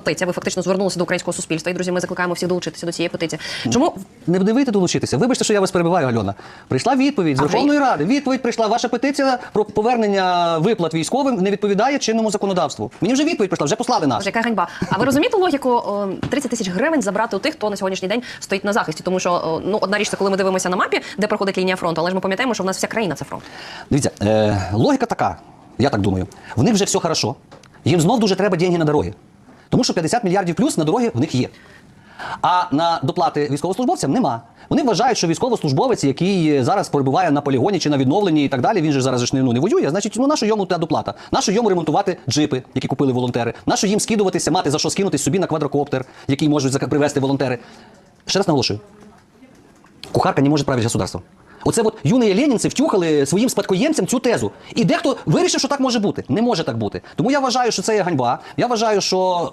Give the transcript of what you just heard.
петиція. Ви фактично звернулися до українського суспільства. І друзі, ми закликаємо всіх долучитися до цієї петиції. Чому Не вийти долучитися. Вибачте, що я вас перебиваю, Альона. Прийшла відповідь з Верховної Ради. Відповідь прийшла. Ваша петиція про повернення виплат військовим не відповідає чинному законодавству. Мені вже відповідь прийшла, вже послали нас. Боже, яка ганьба? А ви розумієте логіку о, 30 тисяч гривень забрати у тих, хто на сьогоднішній день стоїть на захисті? Тому що о, ну одна річ це коли ми дивимося на мапі, де проходить лінія фронту, але ж ми пам'ятаємо, що в нас вся країна це фронт. Дивіться, е, логіка така, я так думаю. В них вже все хорошо. Їм знов дуже треба деньги на дороги. Тому що 50 мільярдів плюс на дороги в них є. А на доплати військовослужбовцям нема. Вони вважають, що військовослужбовець, який зараз перебуває на полігоні чи на відновленні і так далі, він же зараз ж не, ну, не воює. Значить, ну нащо йому та доплата? Нащо йому ремонтувати джипи, які купили волонтери? Нащо їм скидуватися, мати за що скинути собі на квадрокоптер, який можуть привезти волонтери? Ще раз наголошую. Кухарка не може правити государство. Оце от юні ленінці втюхали своїм спадкоємцям цю тезу. І дехто вирішив, що так може бути. Не може так бути. Тому я вважаю, що це є ганьба. Я вважаю, що